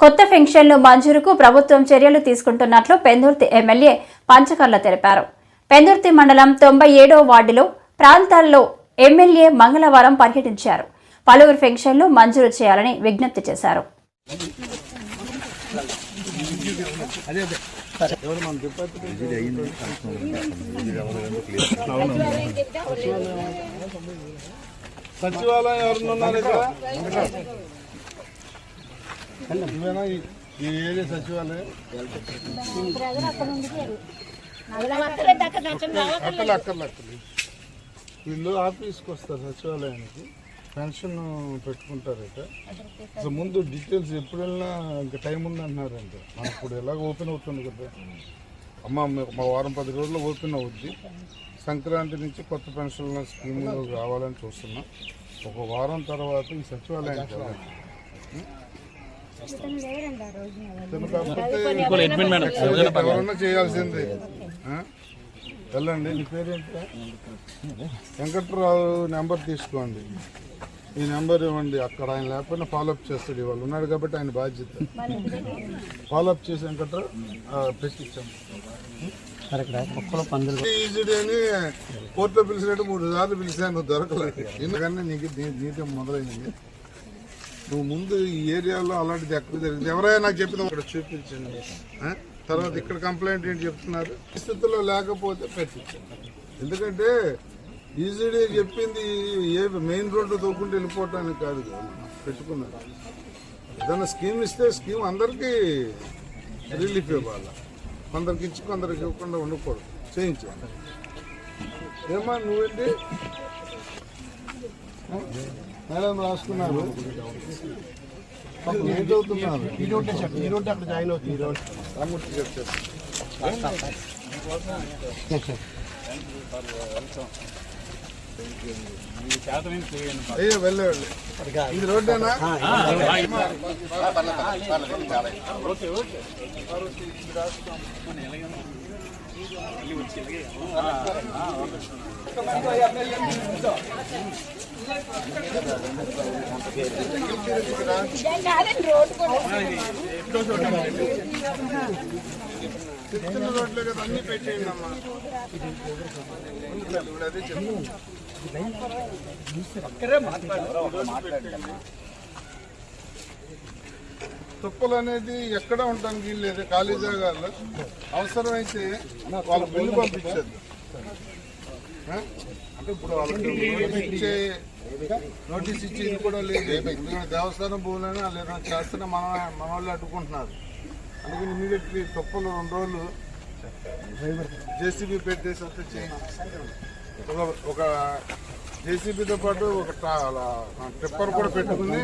కొత్త పెన్షన్లు మంజూరుకు ప్రభుత్వం చర్యలు తీసుకుంటున్నట్లు పెందుర్తి ఎమ్మెల్యే పంచకర్ల తెలిపారు. పెందుర్తి మండలం తొంభై ఏడో వార్డులో ప్రాంతాల్లో ఎమ్మెల్యే మంగళవారం పర్యటించారు. పలువురు పెన్షన్లు మంజూరు చేయాలని విజ్ఞప్తి చేశారు. సచివాలయం నువ్వేనా ఈ- ఏరియా సచివాలయం? అక్కలు వీళ్ళు ఆఫీస్కి వస్తారు సచివాలయానికి. పెన్షన్ పెట్టుకుంటారట. అసలు ముందు డీటెయిల్స్ ఎప్పుడు వెళ్ళినా ఇంకా టైం ఉంది అంటున్నారంట మనకు ఇప్పుడు ఎలాగ ఓపెన్ అవుతుంది కదా. అమ్మ మీ- వారం పది రోజుల్లో ఓపెన్ అవుద్ది. సంక్రాంతి నుంచి కొత్త పెన్షన్ల స్కీమ్ రావాలని చూస్తున్నాం. ఒక వారం తర్వాత ఈ సచివాలయానికి ఎవరన్నా చేయాల్సిందే. వెళ్ళండి. నీ పేరేంటి? వెంకట్రావు నెంబర్ తీసుకోండి. ఈ నెంబర్ ఇవ్వండి. అక్కడ ఆయన లేకపోయినా ఫాలోఅప్ చేస్తాడు. ఇవాళ ఉన్నాడు కాబట్టి ఆయన బాధ్యత. ఫాలోఅప్ చేసి వెంకట్రావు ఆ, పెట్టించాం. అని కోర్టులో పిలిచినట్టు మూడు సార్లు పిలిచాను దొరకలేదు. ఎందుకంటే నీకు నీ- మొదలైంది. నువ్వు ముందు ఈ ఏరియాలో అలాంటిది ఎక్కడ జరిగింది? ఎవరైనా నాకు చెప్పిన ఇక్కడ చూపించండి? తర్వాత ఇక్కడ కంప్లైంట్ ఏంటి చెప్తున్నారు? పరిస్థితుల్లో లేకపోతే పెట్టించండి ఎందుకంటే ఈజీడీ చెప్పింది ఏ మెయిన్ రోడ్డు తోకుంటూ వెళ్ళిపోవటానికి కాదు కదా. పెట్టుకున్నారు. ఏదైనా స్కీమ్ ఇస్తే స్కీమ్ అందరికీ రిలీఫ్ ఇవ్వాలి. కొందరికి ఇచ్చి కొందరికి ఇవ్వకుండా ఉండకూడదు. చేయించాలి. ఏమా నువ్వేంటి? మేడం రాసుకున్నారు. ఏం చదువుతున్నారు? ఈ రోడ్డే సార్ ఈ రోడ్డు అక్కడ జాయిన్ అవుతుంది. ఈ రోడ్ రామూర్తి గారు చెప్పారు అయ్యో వెళ్ళే వెళ్ళి ఇది రోడ్డేనా చిత్తూరు రోడ్లే కదా అన్ని పెట్టేయండి అమ్మా అదే చెప్పు తుప్పలు అనేది ఎక్కడ ఉండడానికి వీల్లేదు ఖాళీ జాగాల్లో అవసరమైతే వాళ్ళ బిల్లు పంపించద్దు అంటే ఇప్పుడు వాళ్ళకి నోటీస్ ఇచ్చే నోటీస్ ఇచ్చేది కూడా లేదు. ఎందుకంటే దేవస్థానం భూములని వాళ్ళు ఏదైనా చేస్తున్నా మన మన వాళ్ళు అడ్డుకుంటున్నారు. అందుకని ఇమీడియట్లీ తుప్పలు రెండు రోజులు జేసీబీ పెట్టేసి అంతా చేయాలి ఒక ఒక జేసీబీతో పాటు ఒక ట్రిప్పర్ కూడా పెట్టుకుని